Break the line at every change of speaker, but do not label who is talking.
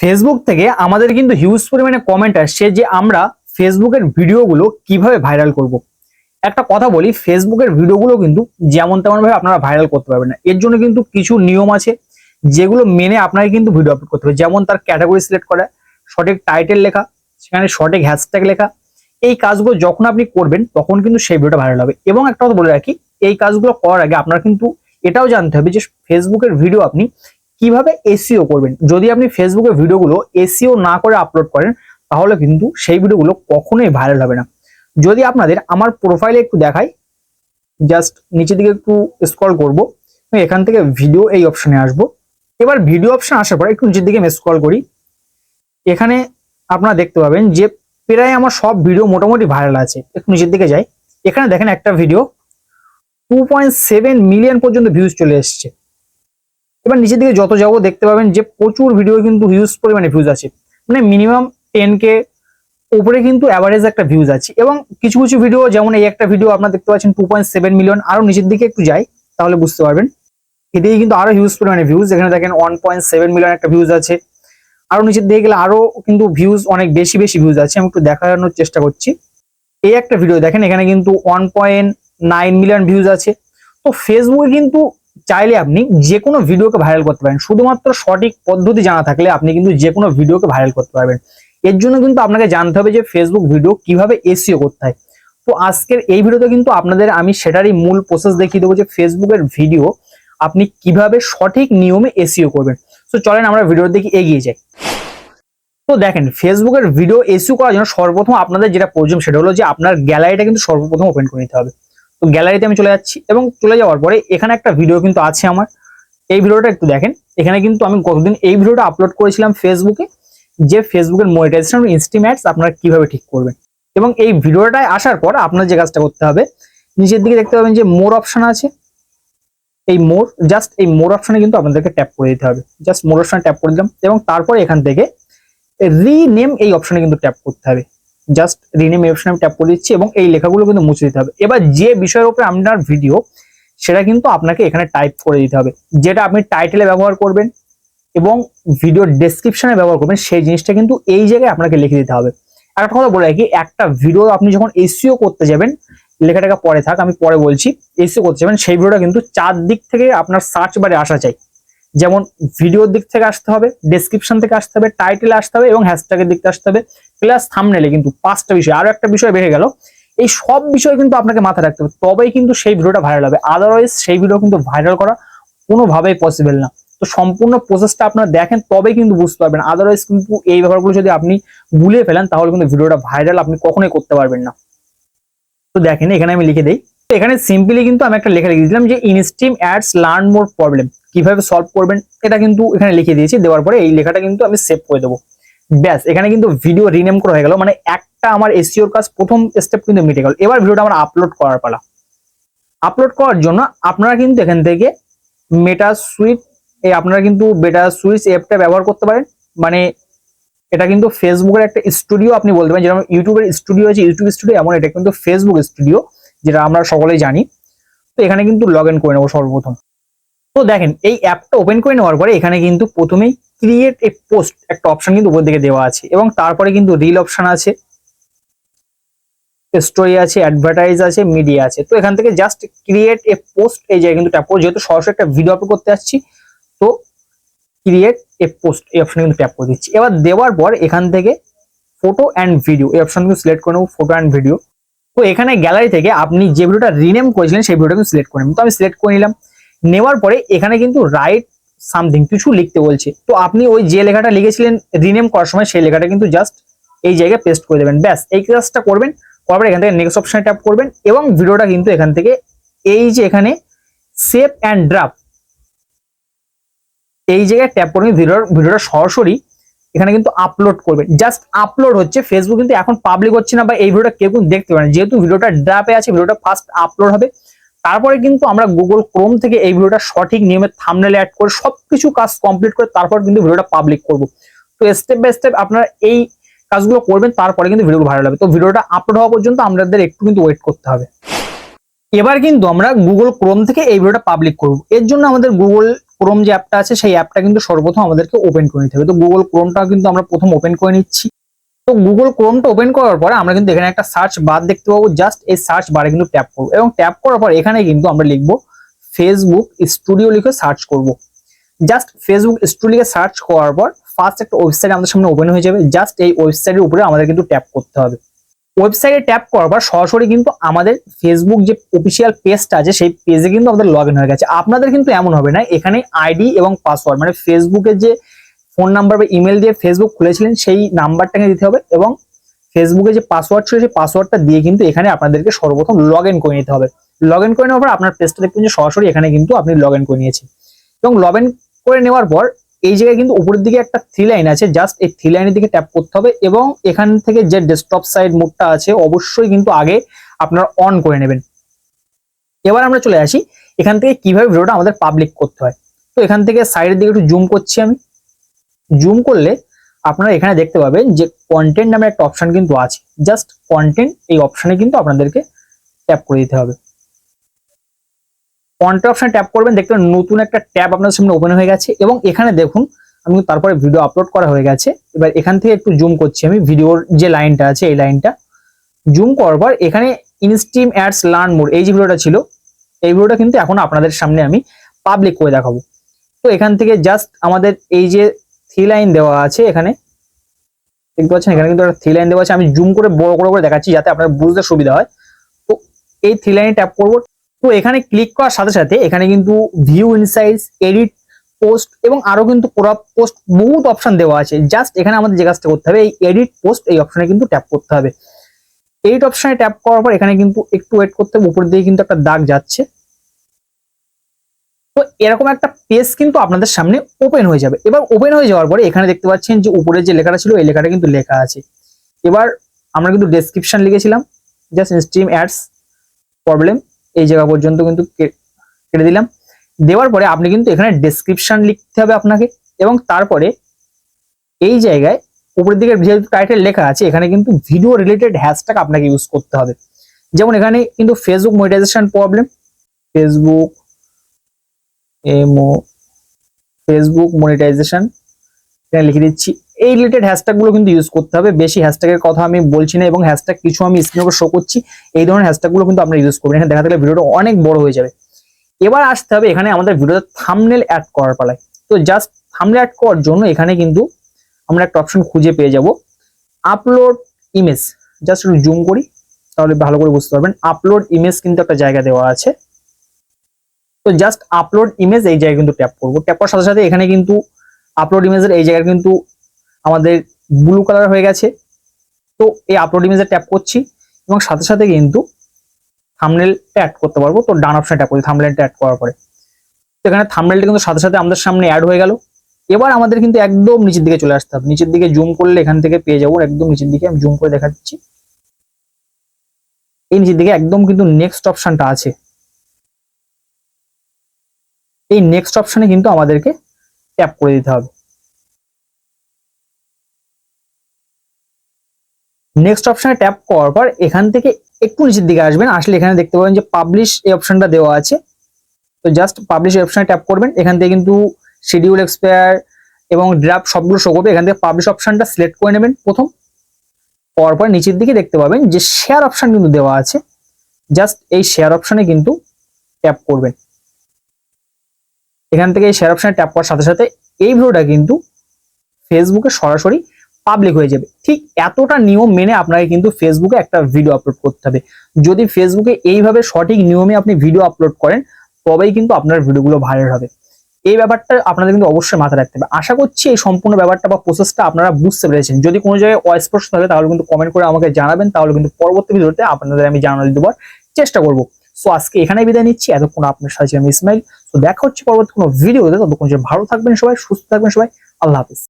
Facebook থেকে আমাদের কিন্তু হিউজ পরিমাণে কমেন্ট আসছে যে আমরা ফেসবুকের ভিডিওগুলো কীভাবে ভাইরাল করব। একটা কথা বলি ফেসবুকের ভিডিওগুলো কিন্তু যেমন তেমন ভাবে আপনারা ভাইরাল করতে পারবেন না। এর জন্য কিন্তু কিছু নিয়ম আছে যেগুলো মেনে আপনাকে কিন্তু ভিডিও আপলোড করতে হবে যেমন তার ক্যাটাগরি সিলেক্ট করা, সঠিক টাইটেল লেখা, সেখানে সঠিক হ্যাশট্যাগ লেখা। এই কাজগুলো যখন আপনি করবেন, তখন কিন্তু সেই ভিডিওটা ভাইরাল হবে। এবং একটা কথা বলে রাখি, এই কাজগুলো করার আগে আপনার কিন্তু এটাও জানতে হবে যে ফেসবুকের ভিডিও আপনি কীভাবে এসিও করবেন? যদি আপনি ফেসবুকের ভিডিওগুলো এসিও না করে আপলোড করেন, তাহলে কিন্তু সেই ভিডিওগুলো কখনোই ভাইরাল হবে না। যদি আপনাদের আমার প্রোফাইলে একটু দেখাই জাস্ট নিচের দিকে একটু স্ক্রল করব এখান থেকে ভিডিও এই অপশনে আসব। এবার ভিডিও অপশন আসার পর একটু নিচের দিকে স্ক্রল করি। এখানে আপনারা দেখতে পাবেন যে প্রায় আমার সব ভিডিও মোটামুটি ভাইরাল আছে। একটু নিচের দিকে যাই। এখানে দেখেন একটা ভিডিও টু মিলিয়ন পর্যন্ত ভিউজ চলে এসছে। এবার নিচের দিকে যত যাব দেখতে পাবেন যে প্রচুর ভিডিও কিন্তু হিউজ পরিমাণে ভিউজ আছে। মানে মিনিমাম টেন কে উপরে কিন্তু অ্যাভারেজ একটা ভিউজ আছে। এবং কিছু কিছু ভিডিও যেমন এই একটা ভিডিও আপনারা দেখতে পাচ্ছেন টু পয়েন্ট সেভেন মিলিয়ন আরও নিচের দিকে একটু যাই, তাহলে বুঝতে পারবেন। এদিকে কিন্তু আরও হিউজ পরিমাণে ভিউজ এখানে দেখেন ওয়ান পয়েন্ট সেভেন মিলিয়ন একটা ভিউজ আছে। আরও নিচের দিকে গেলে আরও কিন্তু ভিউজ অনেক বেশি বেশি ভিউজ আছে। আমি একটু দেখানোর চেষ্টা করছি। এই একটা ভিডিও দেখেন এখানে কিন্তু one point nine million views আছে। তো ফেসবুকে কিন্তু চাইলে আপনি যে কোনো ভিডিওকে ভাইরাল করতে পারেন। শুধুমাত্র সঠিক পদ্ধতি জানা থাকলে আপনি কিন্তু যে কোনো ভিডিওকে ভাইরাল করতে পারবেন। এর জন্য কিন্তু আপনাকে জানতে হবে যে ফেসবুক ভিডিও কীভাবে এসিও করতে হয়। তো আজকের এই ভিডিওতে কিন্তু আপনাদের আমি সেটারই মূল প্রসেস দেখিয়ে দেবো যে ফেসবুকের ভিডিও আপনি কীভাবে সঠিক নিয়মে এসিও করবেন। তো চলেন আমরা ভিডিওর দিকে এগিয়ে যাই। তো দেখেন ফেসবুকের ভিডিও এসিও করার জন্য সর্বপ্রথম আপনাদের যেটা প্রয়োজন সেটা হলো যে আপনার গ্যালারিটা কিন্তু সর্বপ্রথম ওপেন করে নিতে হবে। তো গ্যালারিতে আমি চলে যাচ্ছি এবং চলে যাওয়ার পরে এখানে একটা ভিডিও কিন্তু আছে আমার। এই ভিডিওটা একটু দেখেন। এখানে কিন্তু আমি গতদিন এই ভিডিওটা আপলোড করেছিলাম ফেসবুকে যে ফেসবুকের মনিটাইজেশন ইনস্টিম অ্যাডস আপনারা কীভাবে ঠিক করবেন। এবং এই ভিডিওটায় আসার পর আপনার যে কাজটা করতে হবে, নিচের দিকে দেখতে পাবেন যে মোর অপশন আছে। এই মোর জাস্ট এই মোর অপশনে কিন্তু আপনাদেরকে ট্যাপ করে দিতে হবে। জাস্ট মোর অপশনে ট্যাপ করে দিলাম এবং তারপর এখান থেকে রিনেম এই অপশনে কিন্তু ট্যাপ করতে হবে। জাস্ট রিনেম এই অপশনে আমি ট্যাপ করে দিচ্ছি এবং এই লেখাগুলো কিন্তু মুছে দিতে হবে। এবার যে বিষয়ের উপরে আপনার ভিডিও সেটা কিন্তু আপনাকে এখানে টাইপ করে দিতে হবে। যেটা আপনি টাইটেলে ব্যবহার করবেন এবং ভিডিও ডেসক্রিপশনে ব্যবহার করবেন, সেই জিনিসটা কিন্তু এই জায়গায় আপনাকে লিখে দিতে হবে। একটা কথা বলে রাখি, একটা ভিডিও আপনি যখন এসিও করতে যাবেন, লেখাটাকে পরে থাক, আমি পরে বলছি এসিও করতে যাবেন, সেই ভিডিওটা কিন্তু চার দিক থেকে আপনার সার্চ বারে আসা চাই। যেমন ভিডিওর দিক থেকে আসতে হবে ডেসক্রিপশন থেকে আসতে হবে টাইটেলে আসতে হবে এবং হ্যাশট্যাগের দিক থেকে আসতে হবে প্লাস থামনেলে কিন্তু পাঁচটা বিষয়, আরও একটা বিষয় বেড়ে গেল। এই সব বিষয় কিন্তু আপনাকে মাথায় রাখতে হবে, তবেই কিন্তু সেই ভিডিওটা ভাইরাল হবে। আদারওয়াইজ সেই ভিডিও কিন্তু ভাইরাল করা কোনোভাবেই পসিবল না। তো সম্পূর্ণ প্রসেসটা আপনারা দেখেন, তবেই কিন্তু বুঝতে পারবেন। আদারওয়াইজ কিন্তু এই ব্যাপারগুলো যদি আপনি ভুলে ফেলেন, তাহলে কিন্তু ভিডিওটা ভাইরাল আপনি কখনোই করতে পারবেন না। তো দেখেন, এখানে আমি লিখে দিই। তো এখানে সিম্পলি কিন্তু আমি একটা লেখা লিখে দিলাম যে instream ads learn more problem কীভাবে সলভ করবেন, এটা কিন্তু এখানে লিখে দিয়েছি, দেওয়ার পরে এই লেখাটা কিন্তু আমি সেভ করে দেবো। ব্যাস, এখানে কিন্তু ভিডিও রিনেম করা হয়ে গেল মানে একটা আমার এসিওর কাজ প্রথম স্টেপ কিন্তু মিটে গেল। এবার ভিডিওটা আমার আপলোড করার পালা। আপলোড করার জন্য আপনারা কিন্তু এখান থেকে মেটা সুইট এই আপনারা কিন্তু বেটা সুইচ অ্যাপটা ব্যবহার করতে পারেন। মানে এটা কিন্তু ফেসবুকের একটা স্টুডিও আপনি বলতে পারেন, যেরকম ইউটিউবের স্টুডিও আছে ইউটিউব স্টুডিও এমন, এটা কিন্তু ফেসবুক স্টুডিও যেটা আমরা সকলেই জানি। তো এখানে কিন্তু লগ ইন করে নেব সর্বপ্রথম। তো দেখেন, এই অ্যাপটা ওপেন করে নেওয়ার পরে এখানে কিন্তু প্রথমেই ক্রিয়েট এ পোস্ট একটা অপশন কিন্তু উপর দিকে দেওয়া আছে এবং তারপরে কিন্তু রিল অপশন আছে স্টোরি আছে অ্যাডভার্টাইজ আছে মিডিয়া আছে। তো এখান থেকে জাস্ট ক্রিয়েট এ পোস্ট এই জায়গায় কিন্তু ট্যাপ করব যেহেতু সরাসরি একটা ভিডিও আপলোড করতে আসছি, তো ক্রিয়েট এ পোস্ট এই অপশনে কিন্তু ট্যাপ করে দিচ্ছি। এবার দেওয়ার পর এখান থেকে ফটো অ্যান্ড ভিডিও এই অপশন কিন্তু সিলেক্ট করে নেব ফটো অ্যান্ড ভিডিও তো এখানে গ্যালারি থেকে আপনি যে ভিডিওটা রিনেম করেছিলেন, সেই ভিডিওটা কিন্তু সিলেক্ট করে নেবেন। তো আমি সিলেক্ট করে নিলাম। নেওয়ার পরে এখানে কিন্তু রাইট সামথিং কিছু লিখতে বলছে। তো আপনি ওই যে লেখাটা লিখেছিলেন রিনেম করার সময় সেই লেখাটা কিন্তু জাস্ট এই জায়গায় পেস্ট করে দেবেন। ব্যাস, এই কাজটা করবেন, করার এখান থেকে নেক্সট অপশনে ট্যাপ করবেন এবং ভিডিওটা কিন্তু এখান থেকে এই যে এখানে সেভ অ্যান্ড ড্রাফ এই জায়গায় ট্যাপ করবেন, ভিডিওর, ভিডিওটা সরাসরি এখানে কিন্তু আপলোড করবেন। জাস্ট আপলোড হচ্ছে ফেসবুক কিন্তু এখন পাবলিক হচ্ছে না বা এই ভিডিওটা কেউ দেখতে পারেন যেহেতু ভিডিওটা ড্রাপে আছে, ভিডিওটা ফার্স্ট আপলোড হবে তারপরে কিন্তু আমরা গুগল ক্রোম থেকে এই ভিডিওটা সঠিক নিয়মে থামনেল অ্যাড করে সবকিছু কাজ কমপ্লিট করে তারপর কিন্তু ভিডিওটা পাবলিক করব। তো স্টেপ বাই স্টেপ আপনারা এই কাজগুলো করবেন, তারপরে কিন্তু ভিডিও ভাইরাল হবে। তো ভিডিওটা আপলোড হওয়া পর্যন্ত আমাদের একটু কিন্তু ওয়েট করতে হবে। এবার কিন্তু আমরা গুগল ক্রোম থেকে এই ভিডিওটা পাবলিক করব। এর জন্য আমাদের গুগল ক্রোম যে অ্যাপটা আছে, সেই অ্যাপটা কিন্তু সর্বপ্রথম আমাদেরকে ওপেন করে নিতে হবে। তো গুগল ক্রোমটা কিন্তু আমরা প্রথম ওপেন করে নিচ্ছি। তো গুগল ক্রোমটা ওপেন করার পরে আমরা কিন্তু এখানে একটা সার্চ বার দেখতে পাবো। জাস্ট এই সার্চ বারে কিন্তু ট্যাপ করব এবং ট্যাপ করার পর এখানে কিন্তু আমরা লিখব ফেসবুক স্টুডিও লিখে সার্চ করব। জাস্ট ফেসবুক স্টুডিও সার্চ করার পর ফার্স্ট একটা ওয়েবসাইট আমাদের সামনে ওপেন হয়ে যাবে। জাস্ট এই ওয়েবসাইটের উপরে আমাদের কিন্তু ট্যাপ করতে হবে। ওয়েবসাইটে ট্যাপ করার পর সরাসরি কিন্তু আমাদের ফেসবুক যে অফিসিয়াল পেজটা আছে, সেই পেজে কিন্তু আমাদের লগ হয়ে গেছে। আপনাদের কিন্তু এমন হবে না, এখানে আইডি এবং পাসওয়ার্ড মানে ফেসবুকের যে ফোন নাম্বার বা ইমেল দিয়ে ফেসবুক খুলেছিলেন, সেই নাম্বারটাকে দিতে হবে এবং ফেসবুকে যে পাসওয়ার্ড ছিল, সেই পাসওয়ার্ডটা দিয়ে কিন্তু এখানে আপনাদেরকে সর্বপ্রথম লগ করে নিতে হবে। লগ ইন করে নেওয়ার পর আপনার পেজটা দেখবেন যে সরাসরি এখানে কিন্তু আপনি লগ ইন করে নিয়েছেন। এবং লগ ইন করে নেওয়ার পর এই জায়গায় কিন্তু উপরের দিকে একটা থ্রি লাইন আছে জাস্ট এই থ্রি লাইনের দিকে ট্যাপ করতে হবে এবং এখান থেকে যে ডেস্কটপ সাইড মোডটা আছে, অবশ্যই কিন্তু আগে আপনারা অন করে নেবেন। এবার আমরা চলে আসি, এখান থেকে কীভাবে ভিডিওটা আমাদের পাবলিক করতে হয়। তো এখান থেকে সাইডের দিকে একটু জুম করছি আমি। জুম করলে আপনারা এখানে দেখতে পাবেন যে কন্টেন্ট নামে একটা অপশন কিন্তু আছে। জাস্ট কন্টেন্ট এই অপশনে কিন্তু আপনাদেরকে ট্যাপ করে দিতে হবে। কন্টেন্ট অপশনে ট্যাপ করবেন, দেখতে নতুন একটা ট্যাব আপনাদের সামনে ওপেন হয়ে গেছে এবং এখানে দেখুন, আমি তারপরে ভিডিও আপলোড করা হয়ে গেছে। এবার এখান থেকে একটু জুম করছি আমি ভিডিওর যে লাইনটা আছে, এই লাইনটা জুম করার পর এখানে ইনস্টিম অ্যাডস লার্ন মোড এই যে ভিডিওটা ছিল, এই ভিডিওটা কিন্তু এখন আপনাদের সামনে আমি পাবলিক করে দেখাবো। তো এখান থেকে জাস্ট আমাদের এই যে থ্রি লাইন দেওয়া আছে এখানে। দেখতে পাচ্ছেন, এখানে কিন্তু একটা থ্রি লাইন দেওয়া আছে। আমি জুম করে, বড় করে করে দেখাচ্ছি যাতে আপনার বুঝতে সুবিধা হয়। তো এই থ্রি লাইনে ট্যাপ করব। তো এখানে ক্লিক করার সাথে সাথে এখানে কিন্তু ভিউ ইনসাইজ এডিট পোস্ট এবং আরও কিন্তু ক্রপ পোস্ট বহুত অপশন দেওয়া আছে। জাস্ট এখানে আমাদের যে কাজটা করতে হবে, এই এডিট পোস্ট এই অপশনে কিন্তু ট্যাপ করতে হবে। এইট অপশনে ট্যাপ করার পর এখানে কিন্তু একটু ওয়েট করতে হবে। উপর দিকে কিন্তু একটা দাগ যাচ্ছে। তো এরকম একটা পেজ কিন্তু আপনাদের সামনে ওপেন হয়ে যাবে। এবার ওপেন হয়ে যাওয়ার পরে এখানে দেখতে পাচ্ছেন যে উপরে যে লেখাটা ছিল, এই লেখাটা কিন্তু লেখা আছে। এবার আমরা কিন্তু ডেসক্রিপশন লিখেছিলাম জাস্ট স্ট্রিম অ্যাডস প্রবলেম এই জায়গা পর্যন্ত কিন্তু কেটে দিলাম। দেওয়ার পরে আপনি কিন্তু এখানে ডেসক্রিপশন লিখতে হবে আপনাকে এবং তারপরে এই জায়গায় উপরের দিকে টাইটেল লেখা আছে, এখানে কিন্তু ভিডিও রিলেটেড হ্যাশট্যাগ আপনাকে ইউজ করতে হবে। যেমন এখানে কিন্তু ফেসবুক মনিটাইজেশন প্রবলেম ফেসবুক এমও ফেসবুক মনিটাইজেশন এখানে লিখে দিচ্ছি, এই রিলেটেড হ্যাশট্যাগগুলো কিন্তু ইউজ করতে হবে। বেশি হ্যাশট্যাগের কথা আমি বলছি না এবং হ্যাশট্যাগ কিছু আমি স্ক্রিনে শো করছি, এই ধরনের হ্যাশট্যাগগুলো কিন্তু আপনারা ইউজ করবেন এখানে দেখা গেলে ভিডিওটা অনেক বড় হয়ে যাবে। এবার আসতে হবে এখানে আমাদের ভিডিওতে থামনেল অ্যাড করার পালায়। তো জাস্ট থামনেল অ্যাড করার জন্য এখানে কিন্তু আমরা একটা অপশন খুঁজে পেয়ে যাব। আপলোড ইমেজ জাস্ট একটু জুম করি, তাহলে ভালো করে বুঝতে পারবেন। আপলোড ইমেজ কিন্তু একটা জায়গা দেওয়া আছে। তো জাস্ট আপলোড ইমেজ এই জায়গায় কিন্তু ট্যাপ করব। ট্যাপ করার সাথে সাথে এখানে কিন্তু আপলোড ইমেজের এই জায়গায় কিন্তু আমাদের ব্লু কালার হয়ে গেছে। তো এই আপলোড ইমেজে ট্যাপ করছি এবং সাথে সাথে কিন্তু থামনেলটা অ্যাড করতে পারব। তো ডান অপশনে ট্যাপ করি থামনেলটা অ্যাড করার পরে। তো এখানে থামনেলটা কিন্তু সাথে সাথে আমাদের সামনে অ্যাড হয়ে গেল। এবার আমাদের কিন্তু একদম নিচের দিকে চলে আসতে হবে। নিচের দিকে জুম করলে এখান থেকে পেয়ে যাব, একদম নিচের দিকে আমি জুম করে দেখা দিচ্ছি এই নিচের দিকে একদম কিন্তু নেক্সট অপশনটা আছে। এই নেক্সট অপশনে কিন্তু আমাদেরকে ট্যাপ করে দিতে হবে। নেক্সট অপশনে ট্যাপ করার পর এখান থেকে একটু নিচের দিকে আসবেন, আসলে এখানে দেখতে পাবেন যে পাবলিশ এই অপশনটা দেওয়া আছে। তো জাস্ট পাবলিশ এই অপশনে ট্যাপ করবেন, এখান থেকে কিন্তু শিডিউল এক্সপায়ার এবং ড্রাফট সবগুলো শো করবে, এখান থেকে পাবলিশ অপশনটা সিলেক্ট করে নেবেন প্রথম। পর পর নিচের দিকে দেখতে পাবেন যে শেয়ার অপশন কিন্তু দেওয়া আছে। জাস্ট এই শেয়ার অপশনে কিন্তু ট্যাপ করবেন। এখান থেকে শেয়ার অপশনে ট্যাপ করার সাথে সাথে এই ভিডিওটা কিন্তু ফেসবুকে সরাসরি পাবলিক হয়ে যাবে। ঠিক এতটা নিয়ম মেনে আপনাকে কিন্তু ফেসবুকে একটা ভিডিও আপলোড করতে হবে। যদি ফেসবুকে এইভাবে সঠিক নিয়মে আপনি ভিডিও আপলোড করেন, তবেই কিন্তু আপনার ভিডিওগুলো ভাইরাল হবে। এই ব্যাপারটা আপনাদের কিন্তু অবশ্যই মাথায় রাখতে হবে। আশা করছি এই সম্পূর্ণ ব্যাপারটা বা প্রসেসটা আপনারা বুঝতে পেরেছেন। যদি কোনো জায়গায় অস্পষ্ট থাকে, তাহলে কিন্তু কমেন্ট করে আমাকে জানাবেন। তাহলে কিন্তু পরবর্তী ভিডিওতে আপনাদের আমি জানালে দেওয়ার চেষ্টা করব। সো আজকে এখানেই বিদায় নিচ্ছি। এতক্ষণ আপনার সাথে আমি ইসমাইল। তো দেখা হচ্ছে পরবর্তী কোনো ভিডিওতে ততক্ষণ যে ভালো থাকবেন সবাই, সুস্থ থাকবেন সবাই। আল্লাহ হাফিজ।